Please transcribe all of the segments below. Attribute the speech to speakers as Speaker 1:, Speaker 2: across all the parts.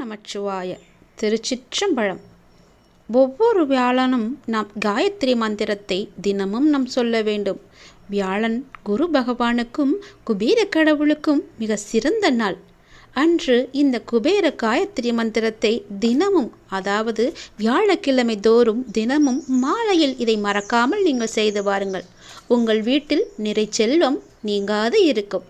Speaker 1: நமச்சிவாய. திருச்சிற்றம்பழம் ஒவ்வொரு வியாழனும் நாம் காயத்ரி மந்திரத்தை தினமும் நாம் சொல்ல வேண்டும். வியாழன் குரு பகவானுக்கும் குபேர கடவுளுக்கும் மிக சிறந்த நாள். அன்று இந்த குபேர காயத்ரி மந்திரத்தை தினமும் அதாவது வியாழக்கிழமை தோறும் தினமும் மாலையில் இதை மறக்காமல் நீங்கள் செய்து வாருங்கள். உங்கள் வீட்டில் நிறை செல்வம் நீங்காது இருக்கும்.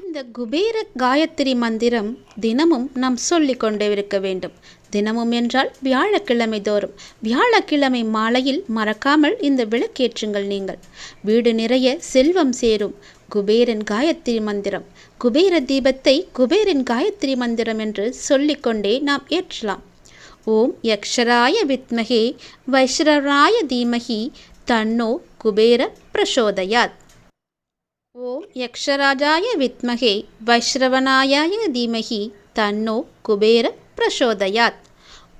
Speaker 1: இந்த குபேர காயத்ரி மந்திரம் தினமும் நாம் சொல்லிக் கொண்டே இருக்க வேண்டும். தினமும் என்றால் வியாழக்கிழமை தோறும். வியாழக்கிழமை மாலையில் மறக்காமல் இந்த விளக்கேற்றுங்கள் நீங்கள். வீடு நிறைய செல்வம் சேரும். குபேரன் காயத்ரி மந்திரம். குபேர தீபத்தை குபேரன் காயத்ரி மந்திரம் என்று சொல்லிக்கொண்டே நாம் ஏற்றலாம். ஓம் யக்ஷராய வித்மகே வைஷ்ரராய தீமகி தன்னோ குபேர பிரசோதயாத். ஓம் யக்ஷராஜாய வித்மகே வைஷ்ரவனாயாய தீமகி தன்னோ குபேர பிரசோதயாத்.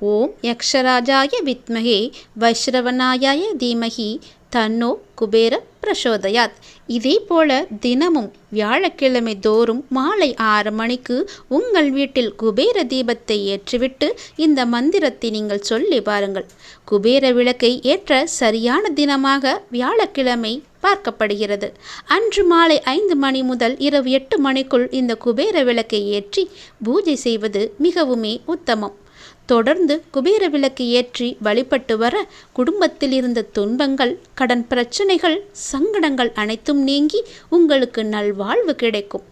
Speaker 1: ஓம் யக்ஷராஜாய வித்மகே வைஷ்ரவனாயாய தீமகி தன்னோ குபேர பிரசோதயாத். இதே போல தினமும் வியாழக்கிழமை தோறும் மாலை ஆறு மணிக்கு உங்கள் வீட்டில் குபேர தீபத்தை ஏற்றிவிட்டு இந்த மந்திரத்தை நீங்கள் சொல்லி பாருங்கள். குபேர விளக்கை ஏற்ற சரியான தினமாக வியாழக்கிழமை பார்க்கப்படுகிறது. அன்று மாலை ஐந்து மணி முதல் இரவு எட்டு மணிக்குள் இந்த குபேர விளக்கை ஏற்றி பூஜை செய்வது மிகவுமே உத்தமம். தொடர்ந்து குபேர விளக்கு ஏற்றி வழிபட்டு வர குடும்பத்தில் இருந்த துன்பங்கள் கடன் பிரச்சனைகள் சங்கடங்கள் அனைத்தும் நீங்கி உங்களுக்கு நல்வாழ்வு கிடைக்கும்.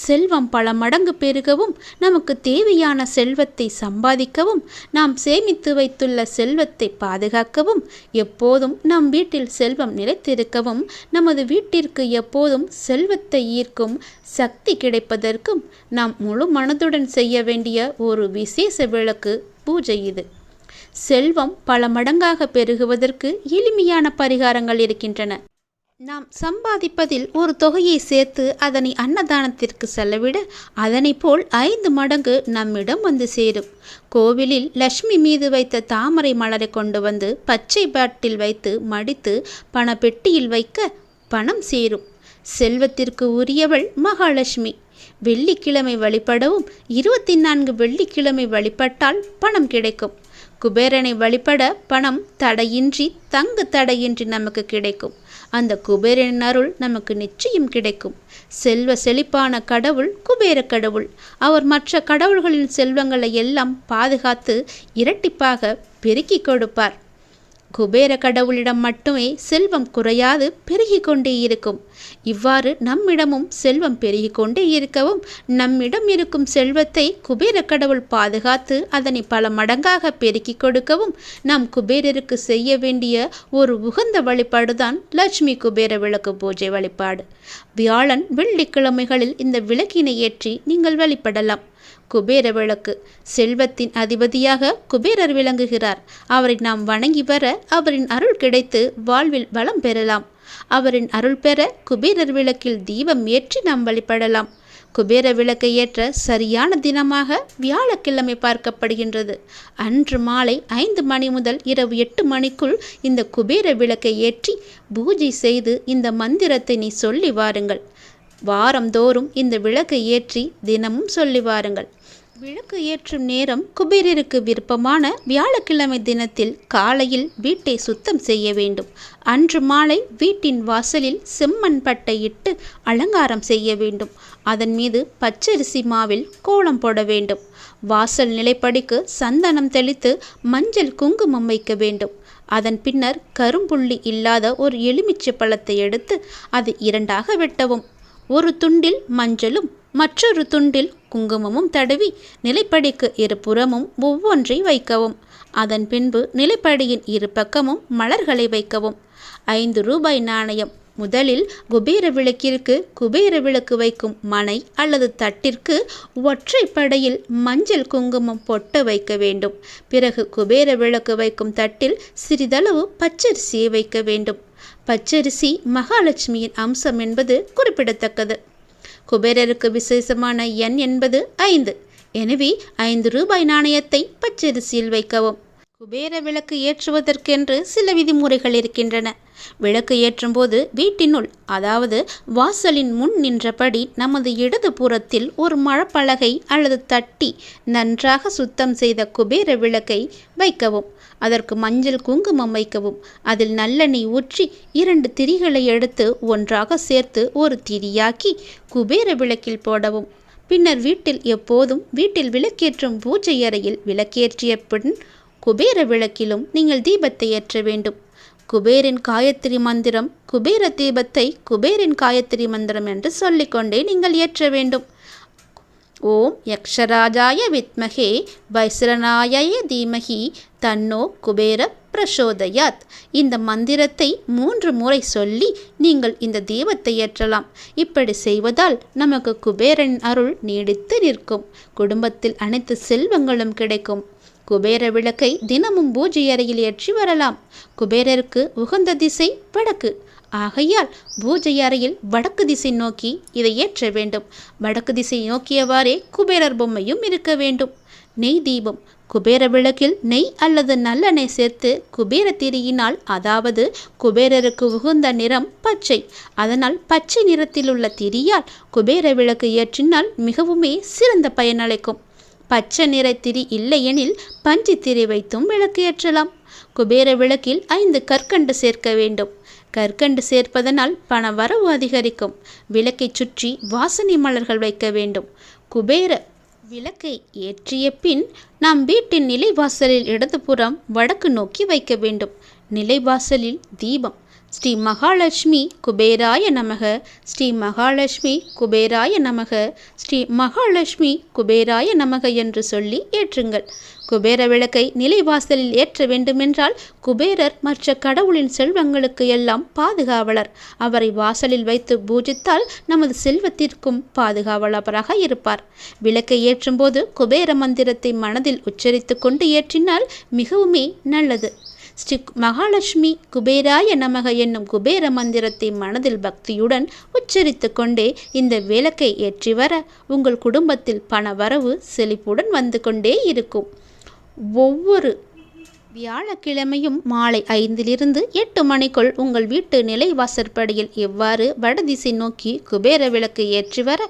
Speaker 1: செல்வம் பல மடங்கு பெருகவும் நமக்கு தேவையான செல்வத்தை சம்பாதிக்கவும் நாம் சேமித்து வைத்துள்ள செல்வத்தை பாதுகாக்கவும் எப்போதும் நம் வீட்டில் செல்வம் நிலைத்திருக்கவும் நமது வீட்டிற்கு எப்போதும் செல்வத்தை ஈர்க்கும் சக்தி கிடைப்பதற்கும் நாம் முழு மனதுடன் செய்ய வேண்டிய ஒரு விசேஷ விளக்கு பூஜை இது. செல்வம் பல மடங்காக பெருகுவதற்கு எளிமையான பரிகாரங்கள் இருக்கின்றன. நாம் சம்பாதிப்பதில் ஒரு தொகையை சேர்த்து அதனை அன்னதானத்திற்கு செலவிட அதனை போல் ஐந்து மடங்கு நம்மிடம் வந்து சேரும். கோவிலில் லட்சுமி மீது வைத்த தாமரை மலரை கொண்டு வந்து பச்சை பாட்டில் வைத்து மடித்து பணப்பெட்டியில் வைக்க பணம் சேரும். செல்வத்திற்கு உரியவள் மகாலட்சுமி. வெள்ளிக்கிழமை வழிபடவும் இருபத்தி நான்கு வெள்ளிக்கிழமை வழிபட்டால் பணம் கிடைக்கும். குபேரனை வழிபட பணம் தடையின்றி தங்கு தடையின்றி நமக்கு கிடைக்கும். அந்த குபேரனின் அருள் நமக்கு நிச்சயம் கிடைக்கும். செல்வ செழிப்பான கடவுள் குபேர கடவுள். அவர் மற்ற கடவுள்களின் செல்வங்களை எல்லாம் பாதுகாத்து இரட்டிப்பாக பெருக்கிக் கொடுப்பார். குபேர கடவுளிடம் மட்டுமே செல்வம் குறையாது பெருகி கொண்டே இருக்கும். இவ்வாறு நம்மிடமும் செல்வம் பெருகி கொண்டே இருக்கவும் நம்மிடம் இருக்கும் செல்வத்தை குபேர கடவுள் பாதுகாத்து அதனை பல மடங்காக பெருக்கி கொடுக்கவும் நாம் குபேரருக்கு செய்ய வேண்டிய ஒரு உகந்த வழிபாடுதான் லட்சுமி குபேர விளக்கு பூஜை வழிபாடு. வியாழன் வெள்ளிக்கிழமைகளில் இந்த விளக்கினை ஏற்றி நீங்கள் வழிபடலாம். குபேர விளக்கு. செல்வத்தின் அதிபதியாக குபேரர் விளங்குகிறார். அவரை நாம் வணங்கி வர அவரின் அருள் கிடைத்து வாழ்வில் வளம் பெறலாம். அவரின் அருள் பெற குபேரர் விளக்கில் தீபம் ஏற்றி நாம் வழிபடலாம். குபேர விளக்கை ஏற்ற சரியான தினமாக வியாழக்கிழமை பார்க்கப்படுகின்றது. அன்று மாலை ஐந்து மணி முதல் இரவு எட்டு மணிக்குள் இந்த குபேர விளக்கை ஏற்றி பூஜை செய்து இந்த மந்திரத்தை நீ சொல்லி வாருங்கள். வாரந்தோறும் இந்த விளக்கை ஏற்றி தினமும் சொல்லி வாருங்கள். விளக்கு ஏற்றும் நேரம் குபேரருக்கு விருப்பமான வியாழக்கிழமை தினத்தில் காலையில் வீட்டை சுத்தம் செய்ய வேண்டும். அன்று மாலை வீட்டின் வாசலில் செம்மண் பட்டை இட்டு அலங்காரம் செய்ய வேண்டும். அதன் மீது பச்சரிசி மாவில் கோலம் போட வேண்டும். வாசல் நிலைப்படிக்கு சந்தனம் தெளித்து மஞ்சள் குங்குமம் வைக்க வேண்டும். அதன் பின்னர் கரும்புள்ளி இல்லாத ஒரு எலுமிச்சை பழத்தை எடுத்து அது இரண்டாக வெட்டவும். ஒரு துண்டில் மஞ்சளும் மற்றொரு துண்டில் குங்குமமும் தடவி நிலைப்படிக்கு இருபுறமும் ஒவ்வொன்றை வைக்கவும். அதன் பின்பு நிலைப்படியின் இரு பக்கமும் மலர்களை வைக்கவும். ஐந்து ரூபாய் நாணயம். முதலில் குபேர விளக்கிற்கு குபேர விளக்கு வைக்கும் மனை அல்லது தட்டிற்கு ஒற்றை படையில் மஞ்சள் குங்குமம் பொட்டு வைக்க வேண்டும். பிறகு குபேர விளக்கு வைக்கும் தட்டில் சிறிதளவு பச்சரிசியை வைக்க வேண்டும். பச்சரிசி மகாலட்சுமியின் அம்சம் என்பது குறிப்பிடத்தக்கது. குபேரருக்கு விசேஷமான எண் என்பது ஐந்து. எனவே ஐந்து ரூபாய் நாணயத்தை பச்சரிசியில் வைக்கவும். குபேர விளக்கு ஏற்றுவதற்கென்று சில விதிமுறைகள் இருக்கின்றன. விளக்கு ஏற்றும்போது வீட்டினுள் அதாவது வாசலின் முன் நின்றபடி நமது இடது புறத்தில் ஒரு மழப்பலகை அல்லது தட்டி நன்றாக சுத்தம் செய்த குபேர விளக்கை வைக்கவும். அதற்கு மஞ்சள் குங்குமம் வைக்கவும். அதில் நல்லெண்ணெய் ஊற்றி இரண்டு திரிகளை எடுத்து ஒன்றாக சேர்த்து ஒரு திரியாக்கி குபேர விளக்கில் போடவும். பின்னர் வீட்டில் எப்போதும் வீட்டில் விளக்கேற்றும் பூஜை அறையில் விளக்கேற்றிய பின் குபேர விளக்கிலும் நீங்கள் தீபத்தை ஏற்ற வேண்டும். குபேரின் காயத்ரி மந்திரம் குபேர தீபத்தை குபேரின் காயத்ரி மந்திரம் என்று சொல்லிக்கொண்டே நீங்கள் ஏற்ற வேண்டும். ஓம் யக்ஷராஜாய வித்மகே வைஸ்ரநாய தீமகி தன்னோ குபேர பிரசோதயாத். இந்த மந்திரத்தை மூன்று முறை சொல்லி நீங்கள் இந்த தீபத்தை ஏற்றலாம். இப்படி செய்வதால் நமக்கு குபேரன் அருள் நீடித்து நிற்கும். குடும்பத்தில் அனைத்து செல்வங்களும் கிடைக்கும். குபேர விளக்கை தினமும் பூஜை அறையில் ஏற்றி வரலாம். குபேரருக்கு உகந்த திசை வடக்கு. ஆகையால் பூஜை அறையில் வடக்கு திசை நோக்கி இதை ஏற்ற வேண்டும். வடக்கு திசை நோக்கியவாறே குபேரர் பொம்மையும் இருக்க வேண்டும். நெய் தீபம். குபேர விளக்கில் நெய் அல்லது நல்லெண்ணெய் சேர்த்து குபேர திரியினால் அதாவது குபேரருக்கு உகுந்த நிறம் பச்சை. அதனால் பச்சை நிறத்தில் உள்ள திரியால் குபேர விளக்கு ஏற்றினால் மிகவுமே சிறந்த பயனளிக்கும் பச்சை நிறத்திரி இல்லையெனில் பஞ்சு திரி வைத்தும் விளக்கு ஏற்றலாம் குபேர விளக்கில் ஐந்து கற்கண்டு சேர்க்க வேண்டும். கற்கண்டு சேர்ப்பதனால் பண வரவு அதிகரிக்கும். விளக்கை சுற்றி வாசனை மலர்கள் வைக்க வேண்டும். குபேர விளக்கை ஏற்றிய பின் நாம் வீட்டின் நிலைவாசலில் இடதுபுறம் வடக்கு நோக்கி வைக்க வேண்டும். நிலைவாசலில் தீபம் ஸ்ரீ மகாலட்சுமி குபேராய நமக ஸ்ரீ மகாலட்சுமி குபேராய நமக ஸ்ரீ மகாலட்சுமி குபேராய நமக என்று சொல்லி ஏற்றுங்கள். குபேர விளக்கை நிலைவாசலில் ஏற்ற வேண்டுமென்றால் குபேரர் மற்ற கடவுளின் செல்வங்களுக்கு எல்லாம் பாதுகாவலர். அவரை வாசலில் வைத்து பூஜித்தால் நமது செல்வத்திற்கும் பாதுகாவலராக இருப்பார். விளக்கை ஏற்றும்போது குபேர மந்திரத்தை மனதில் உச்சரித்து கொண்டு ஏற்றினால் மிகவுமே நல்லது. ஸ்ரீ மகாலட்சுமி குபேராய நமக என்னும் குபேர மந்திரத்தை மனதில் பக்தியுடன் உச்சரித்து கொண்டே இந்த விளக்கை ஏற்றி வர உங்கள் குடும்பத்தில் பண வரவு செழிப்புடன் வந்து கொண்டே இருக்கும். ஒவ்வொரு வியாழக்கிழமையும் மாலை ஐந்திலிருந்து எட்டு மணிக்குள் உங்கள் வீட்டு நிலைவாசற்படியில் எவ்வாறு வடதிசை நோக்கி குபேர விளக்கு ஏற்றி வர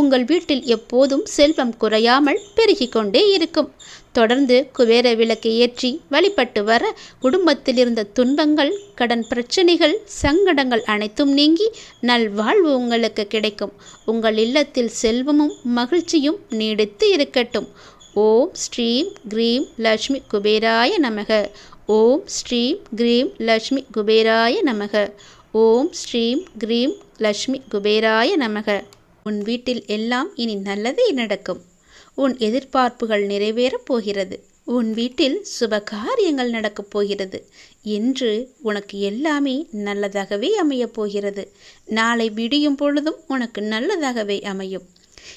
Speaker 1: உங்கள் வீட்டில் எப்போதும் செல்வம் குறையாமல் பெருகிக் கொண்டே இருக்கும். தொடர்ந்து குபேர விளக்கை ஏற்றி வழிபட்டு வர குடும்பத்தில் இருந்த துன்பங்கள் கடன் பிரச்சனைகள் சங்கடங்கள் அனைத்தும் நீங்கி நல்வாழ்வு உங்களுக்கு கிடைக்கும். உங்கள் இல்லத்தில் செல்வமும் மகிழ்ச்சியும் நீடித்து இருக்கட்டும். ஓம் ஸ்ரீம் க்ரீம் லக்ஷ்மி குபேராய நமக. ஓம் ஸ்ரீம் க்ரீம் லக்ஷ்மி குபேராய நமக. ஓம் ஸ்ரீம் க்ரீம் லக்ஷ்மி குபேராய நமக. உன் வீட்டில் எல்லாம் இனி நல்லதே நடக்கும். உன் எதிர்பார்ப்புகள் நிறைவேறப் போகிறது. உன் வீட்டில் சுப காரியங்கள் நடக்கப் போகிறது. இன்று உனக்கு எல்லாமே நல்லதாகவே அமையப் போகிறது. நாளை விடியும் பொழுதும் உனக்கு நல்லதாகவே அமையும்.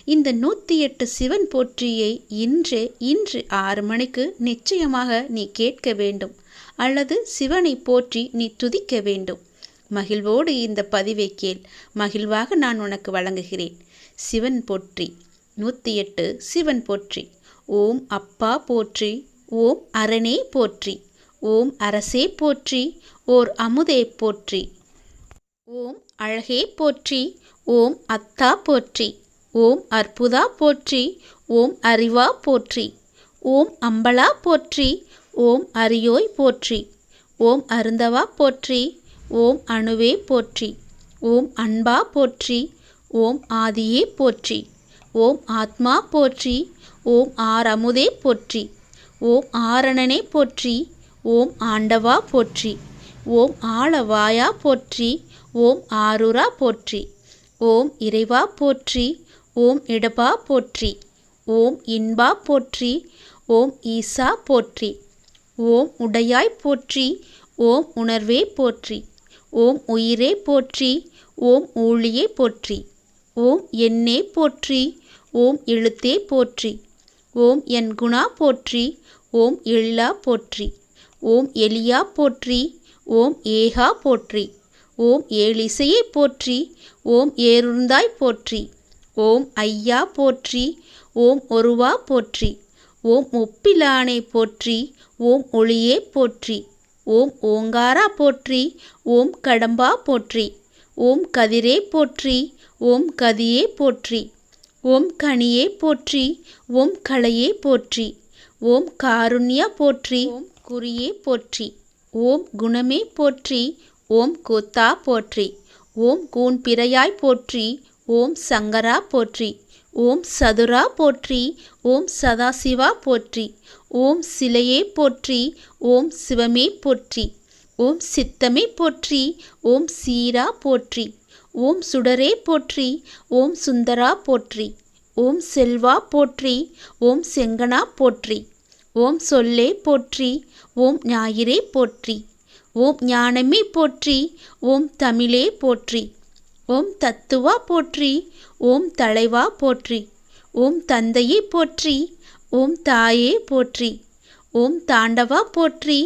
Speaker 1: இந்த நூற்றி எட்டு சிவன் போற்றியை இன்றே இன்று ஆறு மணிக்கு நிச்சயமாக நீ கேட்க வேண்டும். அல்லது சிவனை போற்றி நீ துதிக்க வேண்டும். மகிழ்வோடு இந்த பதிவை கேள். மகிழ்வாக நான் உனக்கு வழங்குகிறேன். சிவன் போற்றி. நூற்றி எட்டு சிவன் போற்றி ஓம் அப்பா போற்றி ஓம் அரணே போற்றி ஓம் அரசே போற்றி ஓர் அமுதே போற்றி ஓம் அழகே போற்றி ஓம் அத்தா போற்றி ஓம் அற்புதா போற்றி ஓம் அறிவா போற்றி ஓம் அம்பலா போற்றி ஓம் அரியோய் போற்றி ஓம் அருந்தவா போற்றி ஓம் அணுவே போற்றி ஓம் அன்பா போற்றி ஓம் ஆதியே போற்றி ஓம் ஆத்மா போற்றி ஓம் ஆரமுதே போற்றி ஓம் ஆரணனே போற்றி ஓம் ஆண்டவா போற்றி ஓம் ஆளவாயா போற்றி ஓம் ஆருரா போற்றி ஓம் இறைவா போற்றி ஓம் இடபா போற்றி ஓம் இன்பா போற்றி ஓம் ஈசா போற்றி ஓம் உடையாய் போற்றி ஓம் உணர்வே போற்றி ஓம் உயிரே போற்றி ஓம் ஊழியே போற்றி ஓம் என்னே போற்றி ஓம் எழுத்தே போற்றி ஓம் என் குணா போற்றி ஓம் எழிலா போற்றி ஓம் எலியா போற்றி ஓம் ஏகா போற்றி ஓம் ஏழிசையை போற்றி ஓம் ஏருந்தாய் போற்றி ஓம் ஐயா போற்றி ஓம் ஒருவா போற்றி ஓம் ஒப்பிலானை போற்றி ஓம் ஒளியே போற்றி ஓம் ஓங்காரா போற்றி ஓம் கடம்பா போற்றி ஓம் கதிரே போற்றி ஓம் கதியே போற்றி ஓம் கனியே போற்றி ஓம் களையே போற்றி ஓம் காருண்யா போற்றி ஓம் குறியே போற்றி ஓம் குணமே போற்றி ஓம் கோத்தா போற்றி ஓம் கூன் பிறையாய் போற்றி ஓம் சங்கரா போற்றி ஓம் சதுரா போற்றி ஓம் சதாசிவா போற்றி ஓம் சிலையே போற்றி ஓம் சிவமே போற்றி ஓம் சித்தமே போற்றி ஓம் சீரா போற்றி ஓம் சுடரே போற்றி ஓம் சுந்தரா போற்றி ஓம் செல்வா போற்றி ஓம் செங்கனா போற்றி ஓம் சொல்லே போற்றி ஓம் ஞாயிறே போற்றி ஓம் ஞானமே போற்றி ஓம் தமிழே போற்றி ஓம் தத்துவா போற்றி ஓம் தலைவா போற்றி ஓம் தந்தையே போற்றி ஓம் தாயே போற்றி ஓம் தாண்டவா போற்றி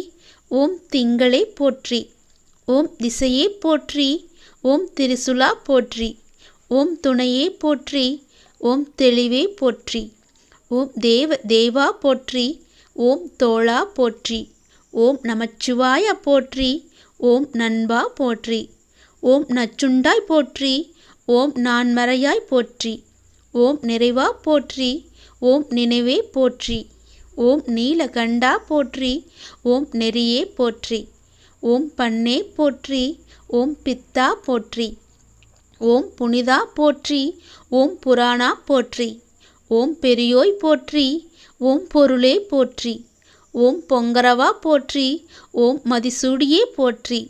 Speaker 1: ஓம் திங்களே போற்றி ஓம் திசையே போற்றி ஓம் திரிசுலா போற்றி ஓம் துணையே போற்றி ஓம் தெளிவே போற்றி ஓம் தேவ தேவா போற்றி ஓம் தோளா போற்றி ஓம் நமச்சிவாய போற்றி ஓம் நண்பா போற்றி ஓம் நச்சுண்டாய் போற்றி ஓம் நான்மறையாய் போற்றி ஓம் நிறைவா போற்றி ஓம் நினைவே போற்றி ஓம் நீலகண்டா போற்றி ஓம் நெறியே போற்றி ஓம் பண்ணே போற்றி ஓம் பித்தா போற்றி ஓம் புனிதா போற்றி ஓம் புராணா போற்றி ஓம் பெரியோய் போற்றி ஓம் பொருளே போற்றி ஓம் பொங்கரவா போற்றி ஓம் மதிசூடியே போற்றி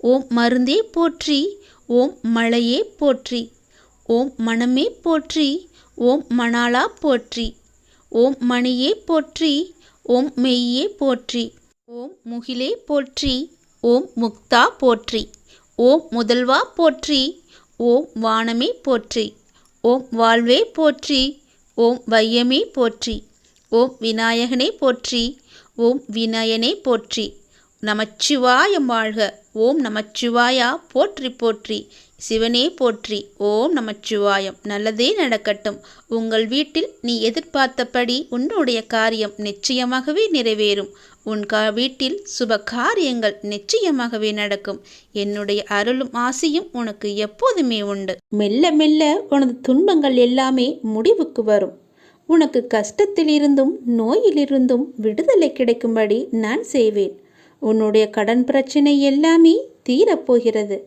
Speaker 1: ஓம் மருந்தே போற்றி ஓம் மழையே போற்றி ஓம் மனமே போற்றி ஓம் மணாலா போற்றி ஓம் மணியே போற்றி ஓம் மெய்யே போற்றி ஓம் முகிலே போற்றி ஓம் முக்தா போற்றி ஓம் முதல்வா போற்றி ஓம் வானமே போற்றி ஓம் வாழ்வே போற்றி ஓம் வையமே போற்றி ஓம் விநாயகனே போற்றி ஓம் வினயனே போற்றி. நமச்சிவாயம் வாழ்க ஓம் நமச்சிவாயா போற்றி போற்றி சிவனே போற்றி ஓம் நமச்சிவாயம். நல்லதே நடக்கட்டும். உங்கள் வீட்டில் நீ எதிர்பார்த்தபடி உன்னுடைய காரியம் நிச்சயமாகவே நிறைவேறும். உன் கா வீட்டில் சுப காரியங்கள் நிச்சயமாகவே நடக்கும். என்னுடைய அருளும் ஆசையும் உனக்கு எப்போதுமே உண்டு. மெல்ல மெல்ல உனது துன்பங்கள் எல்லாமே முடிவுக்கு வரும். உனக்கு கஷ்டத்திலிருந்தும் நோயிலிருந்தும் விடுதலை கிடைக்கும்படி நான் செய்வேன். உன்னுடைய கடன் பிரச்சனை எல்லாமே தீரப்போகிறது.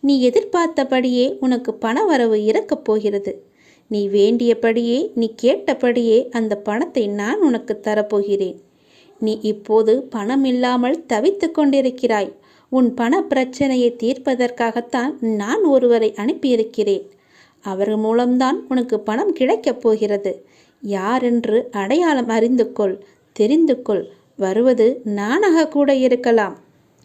Speaker 1: நீ எதிர்பார்த்தபடியே உனக்கு பணவரவு இறக்கப் போகிறது. நீ வேண்டியபடியே நீ கேட்டபடியே அந்த பணத்தை நான் உனக்கு தரப்போகிறேன். நீ இப்போது பணம் இல்லாமல் தவித்து கொண்டிருக்கிறாய். உன் பண பிரச்சனையை தீர்ப்பதற்காகத்தான் நான் ஒருவரை அனுப்பியிருக்கிறேன். அவர் மூலம்தான் உனக்கு பணம் கிடைக்கப் போகிறது. யாரென்று அடையாளம் அறிந்து கொள் தெரிந்து கொள் வருவது நானாக கூட இருக்கலாம்.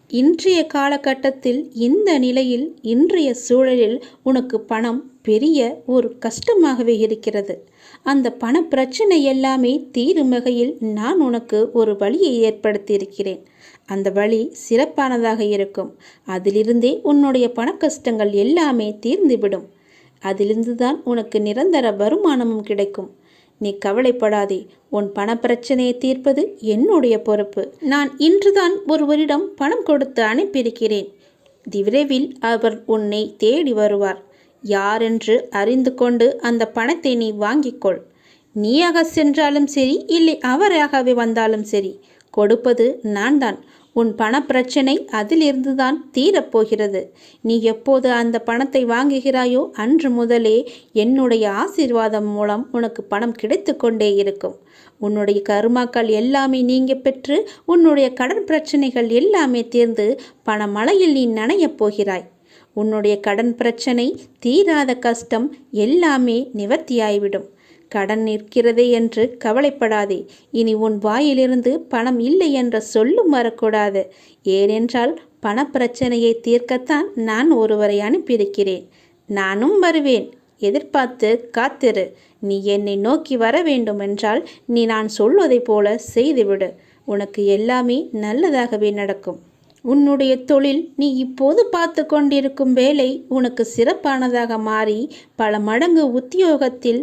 Speaker 1: இன்றைய காலகட்டத்தில் இந்த நிலையில் இன்றைய சூழலில் உனக்கு பணம் பெரிய ஒரு கஷ்டமாகவே இருக்கிறது. அந்த பண பிரச்சனை எல்லாமே தீரும் வகையில் நான் உனக்கு ஒரு வழியை ஏற்படுத்தியிருக்கிறேன். அந்த வழி சிறப்பானதாக இருக்கும். அதிலிருந்தே உன்னுடைய பண கஷ்டங்கள் எல்லாமே தீர்ந்துவிடும். அதிலிருந்து தான் உனக்கு நிரந்தர வருமானமும் கிடைக்கும். நீ கவலைப்படாதே. உன் பணப்பிரச்சனையை தீர்ப்பது என்னுடைய பொறுப்பு. நான் இன்றுதான் ஒருவரிடம் பணம் கொடுத்து அனுப்பியிருக்கிறேன். விரைவில் அவர் உன்னை தேடி வருவார். யாரென்று அறிந்து கொண்டு அந்த பணத்தை நீ வாங்கிக்கொள். நீயாக சென்றாலும் சரி இல்லை அவராகவே வந்தாலும் சரி கொடுப்பது நான் தான் உன் பண பிரச்சனை அதிலிருந்து தான் தீரப்போகிறது. நீ எப்போது அந்த பணத்தை வாங்குகிறாயோ அன்று முதலே என்னுடைய ஆசீர்வாதம் மூலம் உனக்கு பணம் கிடைத்து கொண்டே இருக்கும். உன்னுடைய கருமாக்கள் எல்லாமே நீங்க பெற்று உன்னுடைய கடன் பிரச்சனைகள் எல்லாமே தீர்ந்து பணமழையில் நீ நனையப் போகிறாய். உன்னுடைய கடன் பிரச்சனை தீராத கஷ்டம் எல்லாமே நிவர்த்தியாய்விடும். கடன் நிற்கிறதே என்று கவலைப்படாதே. இனி உன் வாயிலிருந்து பணம் இல்லை என்ற சொல்லும் வரக்கூடாது. ஏனென்றால் பணப்பிரச்சனையை தீர்க்கத்தான் நான் ஒருவரை அனுப்பியிருக்கிறேன். நானும் வருவேன். எதிர்பார்த்து காத்திரு. நீ என்னை நோக்கி வர வேண்டுமென்றால் நீ நான் சொல்வதைப் போல செய்துவிடு. உனக்கு எல்லாமே நல்லதாகவே நடக்கும். உன்னுடைய தொழில் நீ இப்போது பார்த்து கொண்டிருக்கும் வேலை உனக்கு சிறப்பானதாக மாறி பல மடங்கு உத்தியோகத்தில்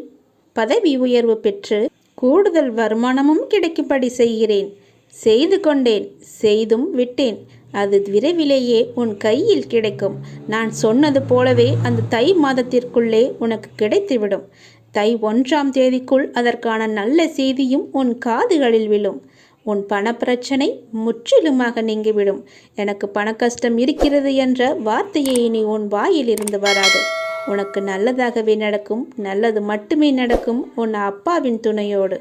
Speaker 1: பதவி உயர்வு பெற்று கூடுதல் வருமானமும் கிடைக்கும்படி செய்கிறேன். செய்து கொண்டேன் செய்தும் விட்டேன். அது விரைவிலேயே உன் கையில் கிடைக்கும். நான் சொன்னது போலவே அந்த தை மாதத்திற்குள்ளே உனக்கு கிடைத்துவிடும். தை ஒன்றாம் தேதிக்குள் அதற்கான நல்ல செய்தியும் உன் காதுகளில் விழும். உன் பணப்பிரச்சனை முற்றிலுமாக நீங்கிவிடும். எனக்கு பணக்கஷ்டம் இருக்கிறது என்ற வார்த்தையை இனி உன் வாயில் இருந்து வராது. உனக்கு நல்லதாகவே நடக்கும் நல்லது மட்டுமே நடக்கும் உன் அப்பாவின் துணையோடு.